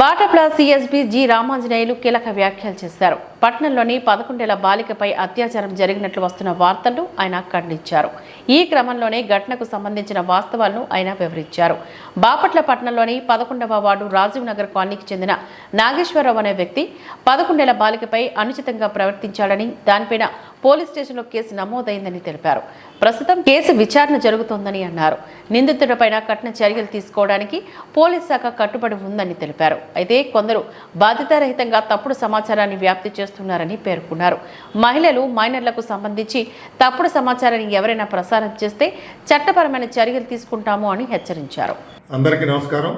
బాటప్లా CSP G Ramanjaneyulu కీలక వ్యాఖ్యలు చేశారు. పట్నంలోని పదకొండేళ్ళ బాలికపై అత్యాచారం జరిగినట్లు వస్తున్న వార్తలను ఆయన ఖండించారు. ఈ క్రమంలోనే ఘటనకు సంబంధించిన వాస్తవాలను ఆయన వివరించారు. బాపట్ల పట్టణంలోని పదకొండవ వార్డు రాజీవ్ నగర్ కాలనీకి చెందిన నాగేశ్వరరావు అనే వ్యక్తి పదకొండేళ్ళ బాలికపై అనుచితంగా ప్రవర్తించాడని దానిపైన పోలీస్ స్టేషన్లో కేసు నమోదైందని తెలిపారు. ప్రస్తుతం కేసు విచారణ జరుగుతోందని అన్నారు. నిందితుడిపైన కఠిన చర్యలు తీసుకోవడానికి పోలీస్ శాఖ కట్టుబడి ఉందని తెలిపారు. అయితే కొందరు బాధ్యతారహితంగా తప్పుడు సమాచారాన్ని వ్యాప్తి చేస్తున్నారని పేర్కొన్నారు. మహిళలు మైనర్లకు సంబంధించి తప్పుడు సమాచారాన్ని ఎవరైనా ప్రసారం చేస్తే చట్టపరమైన చర్యలు తీసుకుంటాము అని హెచ్చరించారు. అందరికీ నమస్కారం.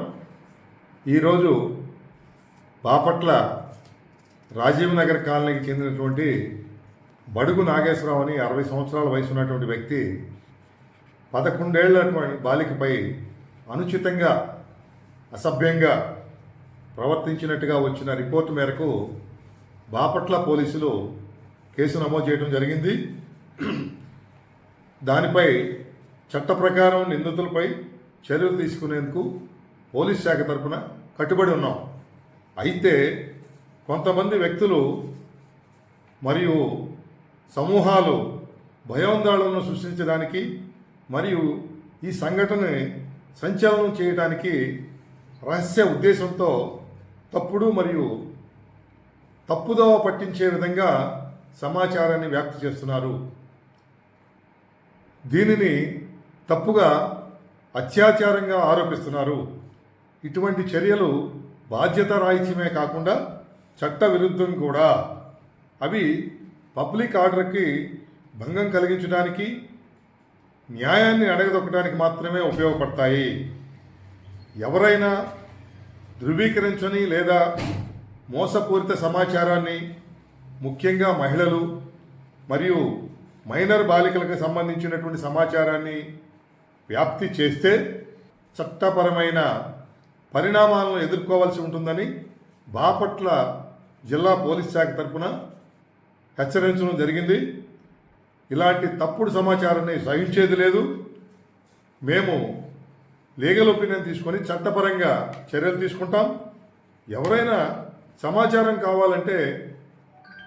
ఈరోజు బాపట్ల రాజీవ్ నగర్ కాలనీకి చెందినటువంటి బడుగు నాగేశ్వరరావు అని అరవై సంవత్సరాల వయసు ఉన్నటువంటి వ్యక్తి పదకొండేళ్ళటువంటి బాలికపై అనుచితంగా అసభ్యంగా ప్రవర్తించినట్టుగా వచ్చిన రిపోర్టు మేరకు బాపట్ల పోలీసులు కేసు నమోదు చేయడం జరిగింది. దానిపై చట్ట ప్రకారం నిందితులపై చర్యలు తీసుకునేందుకు పోలీస్ శాఖ తరపున కట్టుబడి ఉన్నాం. అయితే కొంతమంది వ్యక్తులు మరియు సమూహాలు భయోందోళనను సృష్టించడానికి మరియు ఈ సంఘటనని సంచలనం చేయడానికి రహస్య ఉద్దేశంతో తప్పుడు మరియు తప్పుదోవ పట్టించే విధంగా సమాచారాన్ని వ్యాప్తి చేస్తున్నారు. దీనిని తప్పుగా అత్యాచారంగా ఆరోపిస్తున్నారు. ఇటువంటి చర్యలు బాధ్యత రాహిత్యమే కాకుండా చట్ట విరుద్ధం కూడా. అవి పబ్లిక్ ఆర్డర్కి భంగం కలిగించడానికి న్యాయాన్ని అడగదొక్కడానికి మాత్రమే ఉపయోగపడతాయి. ఎవరైనా ధృవీకరించని లేదా మోసపూరిత సమాచారాన్ని ముఖ్యంగా మహిళలు మరియు మైనర్ బాలికలకు సంబంధించినటువంటి సమాచారాన్ని వ్యాప్తి చేస్తే చట్టపరమైన పరిణామాలను ఎదుర్కోవాల్సి ఉంటుందని బాపట్ల జిల్లా పోలీస్ శాఖ తరపున హెచ్చరించడం జరిగింది. ఇలాంటి తప్పుడు సమాచారాన్ని సహించేది లేదు. మేము లీగల్ ఒపీనియన్ తీసుకొని చట్టపరంగా చర్యలు తీసుకుంటాం. ఎవరైనా సమాచారం కావాలంటే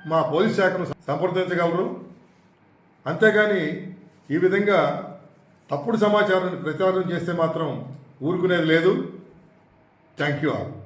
మా పోలీస్ శాఖను సంప్రదించగలరు. అంతేగాని ఈ విధంగా తప్పుడు సమాచారాన్ని ప్రచారం చేస్తే మాత్రం ఊరుకునేది లేదు. Thank you all.